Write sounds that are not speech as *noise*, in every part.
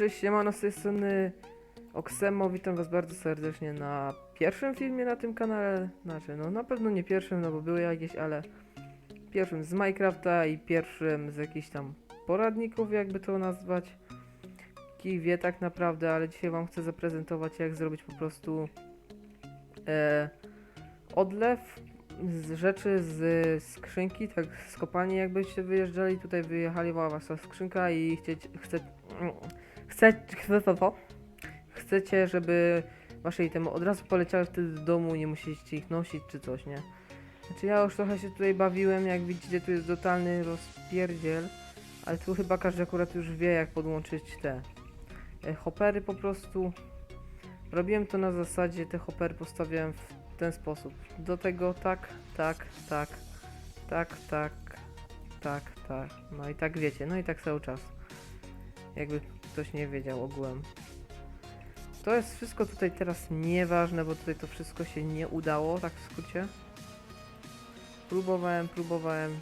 Cześć, siemano, z tej strony Oksemo, witam was bardzo serdecznie na pierwszym filmie na tym kanale, znaczy no na pewno nie pierwszym, no bo były jakieś, ale pierwszym z Minecrafta i pierwszym z jakichś tam poradników, jakby to nazwać. Kij wie tak naprawdę, ale dzisiaj wam chcę zaprezentować jak zrobić po prostu e, odlew z rzeczy z skrzynki, tak z kopalni jakbyście wyjeżdżali, tutaj wyjechali wasza skrzynka i chcieć, chce, chce, chcecie, żeby wasze itemy od razu poleciały wtedy do domu, nie musieliście ich nosić czy coś, nie? Znaczy ja już trochę się tutaj bawiłem, jak widzicie tu jest totalny rozpierdziel, ale tu chyba każdy akurat już wie jak podłączyć te e, hopery po prostu. Robiłem to na zasadzie, te hopery postawiałem w ten sposób. Do tego tak, tak, tak, tak, tak, tak, tak. No i tak wiecie, no i tak cały czas. Jakby ktoś nie wiedział ogółem. To jest wszystko tutaj teraz nieważne, bo tutaj to wszystko się nie udało, tak w skrócie. Próbowałem, próbowałem.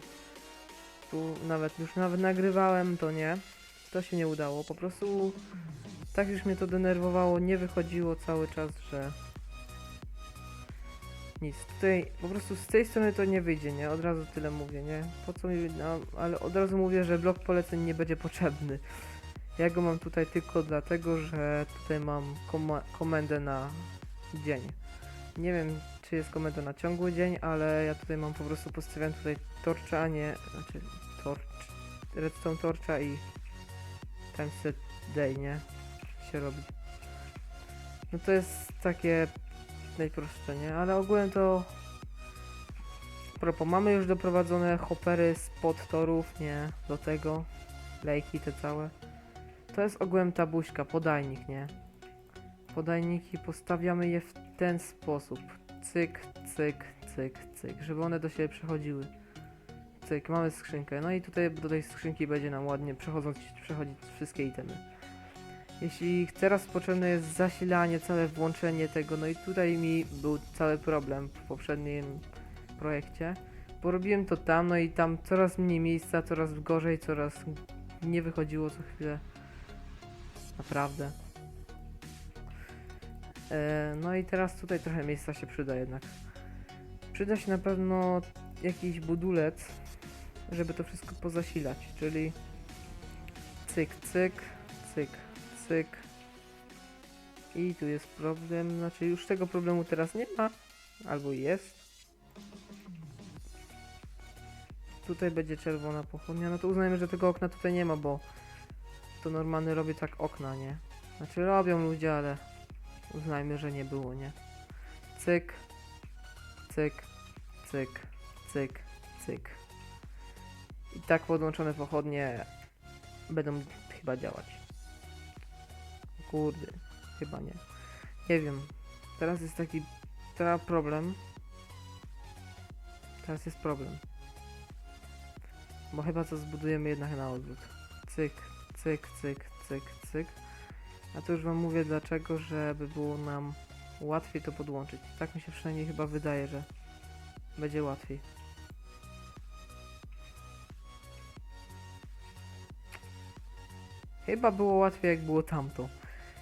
Tu nawet już nawet nagrywałem, to nie. To się nie udało. Po prostu tak już mnie to denerwowało, nie wychodziło cały czas, że nic. Tutaj po prostu z tej strony to nie wyjdzie, nie? Od razu tyle mówię, nie? Po co mi, no, ale od razu mówię, że blok poleceń nie będzie potrzebny. Ja go mam tutaj tylko dlatego, że tutaj mam komendę na dzień. Nie wiem, czy jest komenda na ciągły dzień, ale ja tutaj mam po prostu postawiam tutaj torcza, a nie, znaczy torch, redstone torcza i time set day, nie? Się robi. No to jest takie najprostsze, nie? Ale ogółem to... Propos, mamy już doprowadzone hoppery spod torów, nie? Do tego. Lejki te całe. To jest ogółem ta buźka, podajnik, nie? Podajniki postawiamy je w ten sposób. Cyk, cyk, cyk, cyk, żeby one do siebie przechodziły. Cyk, mamy skrzynkę. No i tutaj do tej skrzynki będzie nam ładnie przechodząc, przechodzić wszystkie itemy. Jeśli teraz potrzebne jest zasilanie, całe włączenie tego, no i tutaj mi był cały problem w poprzednim projekcie, bo robiłem to tam, no i tam coraz mniej miejsca, coraz gorzej, coraz nie wychodziło co chwilę. Naprawdę. E, no i teraz tutaj trochę miejsca się przyda jednak. Przyda się na pewno jakiś budulec, żeby to wszystko pozasilać, czyli cyk, cyk, cyk, cyk. I tu jest problem, znaczy już tego problemu teraz nie ma, albo jest. Tutaj będzie czerwona pochodnia, no to uznajmy, że tego okna tutaj nie ma, bo to normalny robię tak okna, nie? Znaczy robią ludzie, ale uznajmy, że nie było, nie? Cyk, cyk, cyk, cyk, cyk. I tak podłączone pochodnie będą chyba działać. Kurde, chyba nie. Nie wiem. Teraz jest taki teraz problem. Teraz jest problem. Bo chyba to zbudujemy jednak na odwrót. Cyk, cyk, cyk, cyk, cyk. A to już wam mówię dlaczego, żeby było nam łatwiej to podłączyć. Tak mi się przynajmniej chyba wydaje, że będzie łatwiej. Chyba było łatwiej jak było tamto.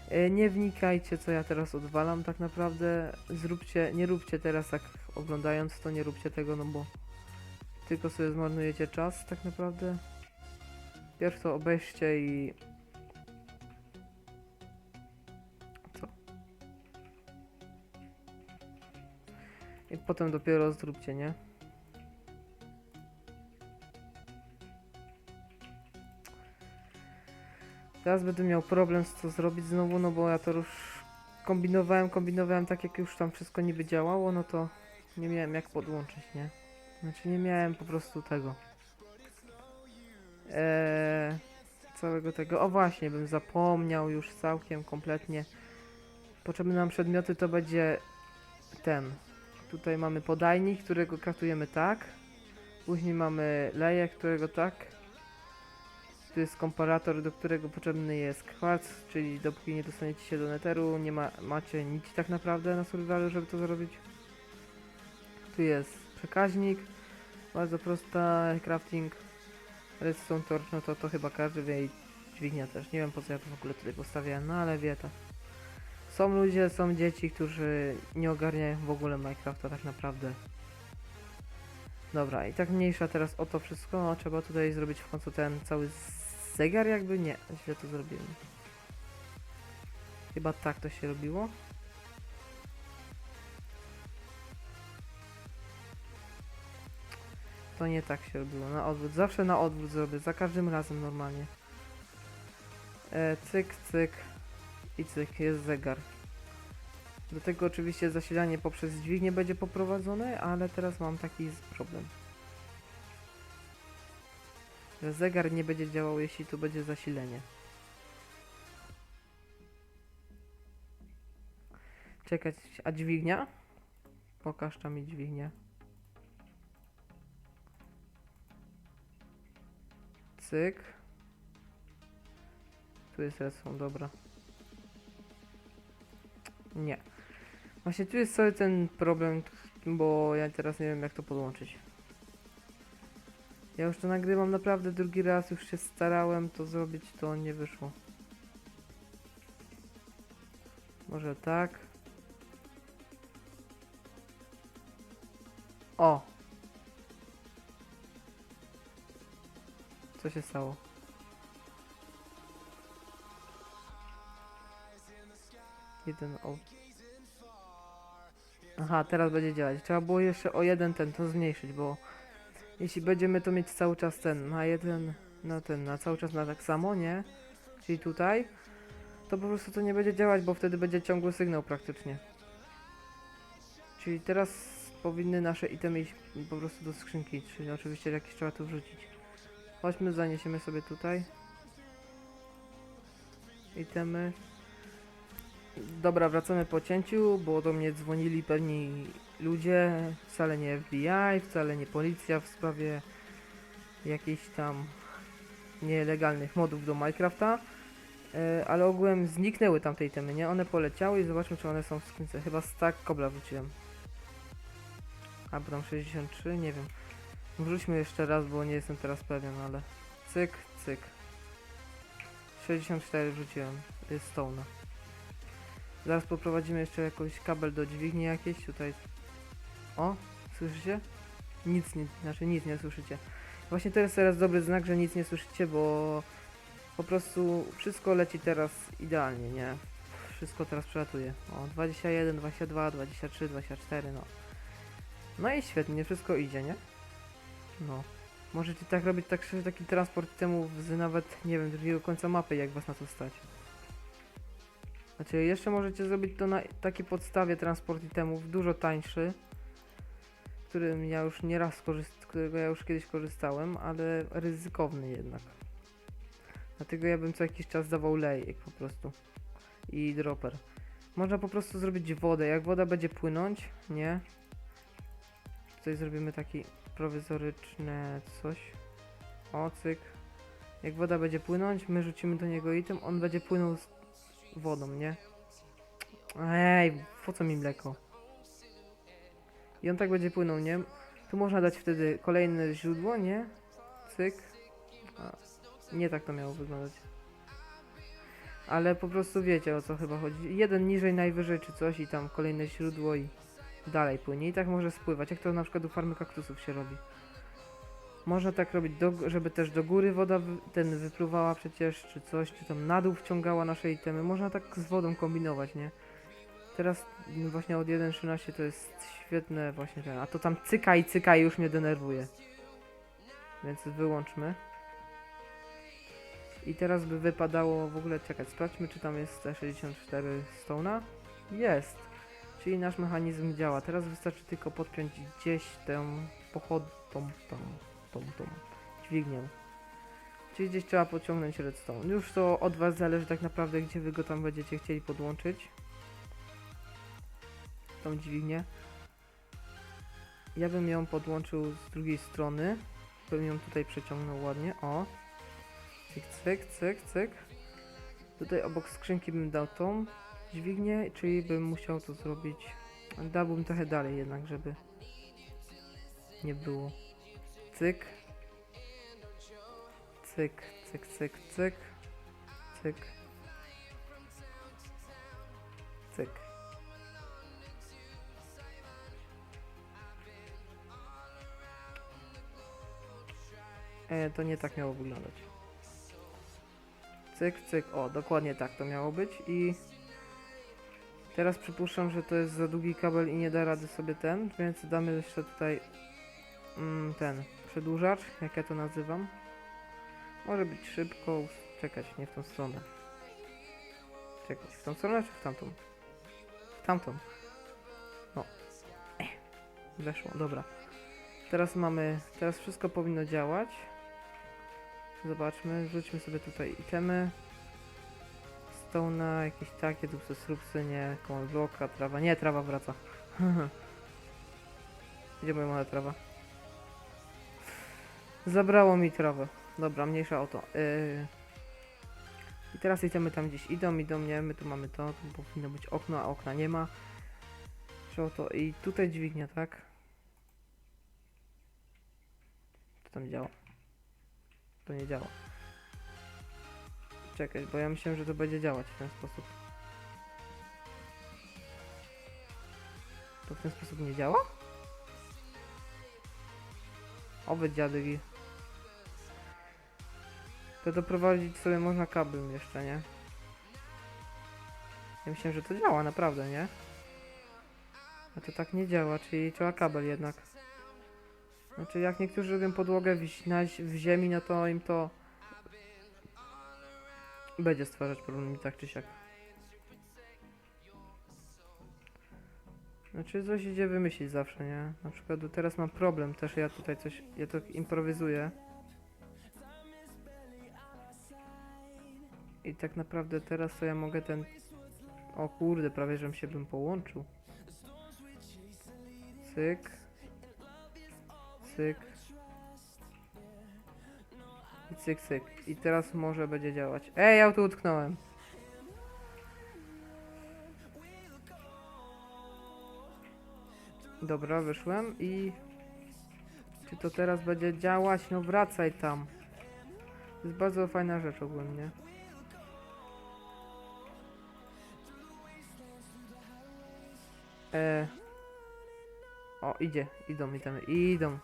E, Nie wnikajcie co ja teraz odwalam tak naprawdę. Zróbcie, nie róbcie teraz tak oglądając to, nie róbcie tego, no bo tylko sobie zmarnujecie czas tak naprawdę. Pierw to obejrzcie i... Co? I potem dopiero zróbcie, nie? Teraz będę miał problem z co zrobić znowu, no bo ja to już kombinowałem, kombinowałem tak jak już tam wszystko niby działało, no to nie miałem jak podłączyć, nie? Znaczy nie miałem po prostu tego. Eee, całego tego. O właśnie, bym zapomniał już całkiem kompletnie. Potrzebne nam przedmioty to będzie ten. Tutaj mamy podajnik, którego kraftujemy tak. Później mamy lejek, którego tak. Tu jest komparator, do którego potrzebny jest kwarc, czyli dopóki nie dostaniecie się do netheru, nie ma, macie nic tak naprawdę na survivalu, żeby to zrobić. Tu jest przekaźnik, bardzo prosta, crafting, redstone torch, no to to chyba każdy wie i dźwignia też. Nie wiem po co ja to w ogóle tutaj postawiałem, no ale wie to. Są ludzie, są dzieci, którzy nie ogarniają w ogóle Minecrafta tak naprawdę. Dobra, i tak mniejsza teraz o to wszystko, trzeba tutaj zrobić w końcu ten cały zegar jakby? Nie, źle to zrobiłem. Chyba tak to się robiło. To nie tak się robiło, na odwrót. Zawsze na odwrót zrobię, za każdym razem normalnie. E, cyk, cyk i cyk, jest zegar. Do tego oczywiście zasilanie poprzez dźwignię będzie poprowadzone, ale teraz mam taki problem. Że zegar nie będzie działał, jeśli tu będzie zasilenie. Czekać, a dźwignia? Pokaż tam mi dźwignię. Cyk. Tu jest redstone, dobra. Nie. Właśnie tu jest cały ten problem, bo ja teraz nie wiem jak to podłączyć. Ja już to nagrywam naprawdę drugi raz, już się starałem to zrobić, to nie wyszło. Może tak. O! Co się stało? Jeden o. Aha, teraz będzie działać. Trzeba było jeszcze o jeden ten to zmniejszyć, bo jeśli będziemy to mieć cały czas ten na jeden, na ten, na cały czas na tak samo, nie? Czyli tutaj, to po prostu to nie będzie działać, bo wtedy będzie ciągły sygnał praktycznie. Czyli teraz powinny nasze itemy iść po prostu do skrzynki, czyli oczywiście jakieś trzeba tu wrzucić. Chodźmy, zaniesiemy sobie tutaj. Itemy. Dobra, wracamy po cięciu, bo do mnie dzwonili pewni ludzie, wcale nie FBI, wcale nie policja w sprawie jakichś tam nielegalnych modów do Minecrafta. E, ale ogółem zniknęły tamte itemy, nie? One poleciały i zobaczmy czy one są w skrzynce. Chyba stack kobla wróciłem. Albo tam 63, nie wiem. Wróćmy jeszcze raz, bo nie jestem teraz pewien, ale... Cyk, cyk. 64 wrzuciłem. Jest stone. Zaraz poprowadzimy jeszcze jakiś kabel do dźwigni jakiejś tutaj. O, słyszycie? Nic nie, znaczy nic nie słyszycie. Właśnie to jest teraz dobry znak, że nic nie słyszycie, bo po prostu wszystko leci teraz idealnie, nie? Wszystko teraz przelatuje. O, 21, 22, 23, 24, no. No i świetnie, wszystko idzie, nie? No. Możecie tak robić tak, że taki transport temu z nawet, nie wiem, drugiego końca mapy, jak was na to stać. Znaczy, jeszcze możecie zrobić to na takiej podstawie transport itemów, dużo tańszy, którym ja już nieraz korzyst, którego ja już kiedyś korzystałem, ale ryzykowny jednak. Dlatego ja bym co jakiś czas dawał lejek po prostu i dropper. Można po prostu zrobić wodę, jak woda będzie płynąć, nie? Tutaj zrobimy taki prowizoryczne coś. O, cyk. Jak woda będzie płynąć, my rzucimy do niego item, on będzie płynął z wodą, nie? Ej, po co mi mleko? I on tak będzie płynął, nie? Tu można dać wtedy kolejne źródło, nie? Cyk. A, nie tak to miało wyglądać. Ale po prostu wiecie o co chyba chodzi. Jeden niżej, najwyżej czy coś i tam kolejne źródło i dalej płynie. I tak może spływać, jak to na przykład u farmy kaktusów się robi. Można tak robić, do, żeby też do góry woda ten wypluwała przecież, czy coś, czy tam na dół wciągała nasze itemy. Można tak z wodą kombinować, nie? Teraz mm, właśnie od 1.13 to jest świetne właśnie ten, a to tam cyka i cyka i już mnie denerwuje. Więc wyłączmy. I teraz by wypadało w ogóle czekać, sprawdźmy czy tam jest te 64 stona. Jest. Czyli nasz mechanizm działa. Teraz wystarczy tylko podpiąć gdzieś tę pochod... tą, tą, tą, tą dźwignię. Czyli gdzieś trzeba pociągnąć redstone. Już to od was zależy tak naprawdę, gdzie wy go tam będziecie chcieli podłączyć. Tą dźwignię. Ja bym ją podłączył z drugiej strony. Bym ją tutaj przeciągnął ładnie. O. Cyk, cyk, cyk, cyk. Tutaj obok skrzynki bym dał tą dźwignię, czyli bym musiał to zrobić. Dałbym trochę dalej jednak, żeby nie było. Cyk. Cyk, cyk, cyk, cyk. cyk. Cyk. E, to nie tak miało wyglądać. Cyk, cyk. O, dokładnie tak to miało być i teraz przypuszczam, że to jest za długi kabel i nie da rady sobie ten, więc damy jeszcze tutaj mm, ten przedłużacz, jak ja to nazywam. Może być szybko, czekać, nie w tą stronę. Czekać, w tą stronę czy w tamtą? W tamtą. No. Ech. Weszło, dobra. Teraz mamy, teraz wszystko powinno działać. Zobaczmy, wrzućmy sobie tutaj itemy. Stona, jakieś takie, tu srupsy, nie, command trawa, nie, trawa wraca. *laughs* Gdzie moja mała trawa? Zabrało mi trawę. Dobra, mniejsza o to. Yy. I teraz idziemy tam gdzieś idą, idą, nie, my tu mamy to, tu powinno być okno, a okna nie ma. O to, i tutaj dźwignia, tak? Co tam działa? To nie działa. Czekaj, bo ja myślałem, że to będzie działać w ten sposób. To w ten sposób nie działa? Oby dziadygi. To doprowadzić sobie można kablem jeszcze, nie? Ja myślałem, że to działa, naprawdę, nie? A to tak nie działa, czyli trzeba kabel jednak. Znaczy, jak niektórzy robią podłogę w, ziemi, no to im to będzie stwarzać problemy tak czy siak. Znaczy, coś idzie wymyślić zawsze, nie? Na przykład teraz mam problem, też ja tutaj coś, ja to improwizuję. I tak naprawdę teraz to ja mogę ten... O kurde, prawie żebym się bym połączył. Cyk. Cyk. I cyk, cyk. I teraz może będzie działać. Ej, ja tu utknąłem. Dobra, wyszłem i... Czy to teraz będzie działać? No wracaj tam. To jest bardzo fajna rzecz ogólnie. E... O, idzie, idą, idziemy, idą.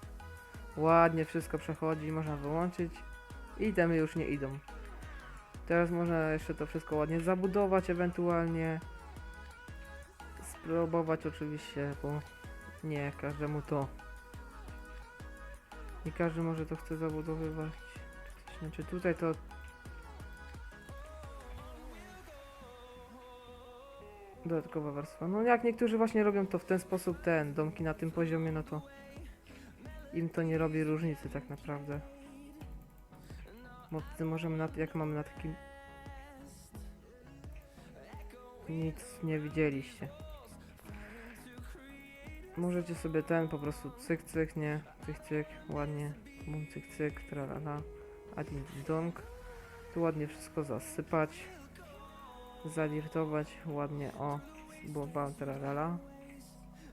Ładnie wszystko przechodzi, można wyłączyć. I temy już nie idą. Teraz można jeszcze to wszystko ładnie zabudować ewentualnie. Spróbować oczywiście, bo nie każdemu to. Nie każdy może to chce zabudowywać. Znaczy tutaj to Dodatkowa warstwa. No jak niektórzy właśnie robią to w ten sposób, ten, domki na tym poziomie, no to im to nie robi różnicy tak naprawdę. Możemy, na, jak mamy na takim... Nic nie widzieliście. Możecie sobie ten po prostu cyk cyk, nie? Cyk cyk, ładnie. Bum cyk cyk, tralala. Adin dong. Tu ładnie wszystko zasypać zalirtować ładnie o boba tralala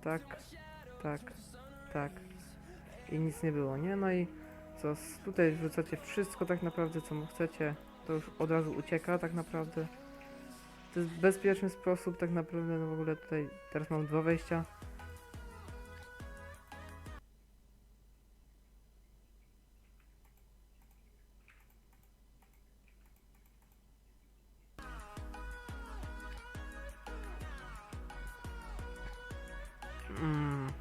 tak tak tak i nic nie było nie no i co tutaj wrzucacie wszystko tak naprawdę co mu chcecie to już od razu ucieka tak naprawdę to jest bezpieczny sposób tak naprawdę no w ogóle tutaj teraz mam dwa wejścia Mm.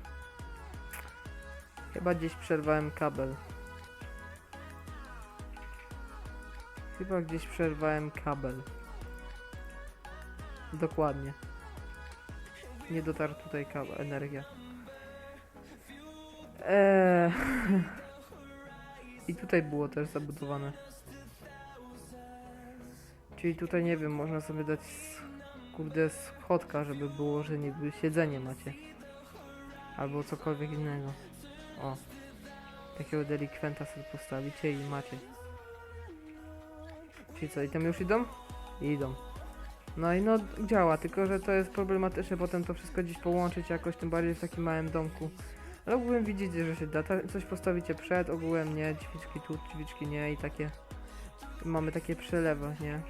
Chyba gdzieś przerwałem kabel. Chyba gdzieś przerwałem kabel. Dokładnie. Nie dotarł tutaj kabel, energia. Eee. *laughs* I tutaj było też zabudowane. Czyli tutaj nie wiem, można sobie dać kurde schodka, żeby było, że niby siedzenie macie. Albo cokolwiek innego. O. Takiego delikwenta sobie postawicie i macie. Co, i tam już idą? Idą. No i no działa, tylko że to jest problematyczne potem to wszystko gdzieś połączyć jakoś, tym bardziej w takim małym domku. Ale ogółem widzicie, że się da. Coś postawicie przed, ogółem nie, dźwiczki tu, dźwiczki nie i takie. Mamy takie przelewy, nie?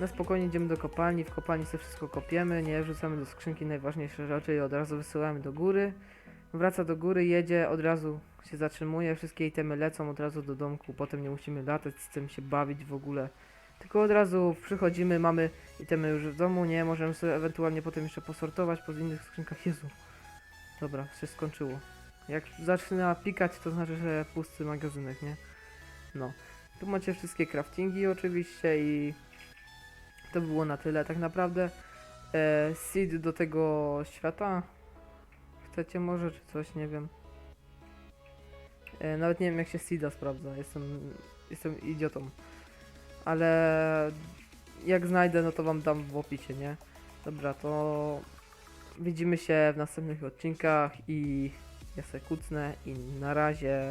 Na spokojnie idziemy do kopalni, w kopalni sobie wszystko kopiemy, nie wrzucamy do skrzynki najważniejsze rzeczy i od razu wysyłamy do góry. Wraca do góry, jedzie, od razu się zatrzymuje, wszystkie itemy lecą od razu do domku, potem nie musimy latać z tym się bawić w ogóle. Tylko od razu przychodzimy, mamy itemy już w domu, nie? Możemy sobie ewentualnie potem jeszcze posortować po innych skrzynkach. Jezu. Dobra, się skończyło. Jak zaczyna pikać, to znaczy, że pusty magazynek, nie? No. Tu macie wszystkie craftingi oczywiście i to było na tyle. Tak naprawdę e, seed do tego świata chcecie może czy coś, nie wiem. E, nawet nie wiem jak się seeda sprawdza, jestem, jestem idiotą. Ale jak znajdę, no to wam dam w opisie, nie? Dobra, to widzimy się w następnych odcinkach i ja se kucnę i na razie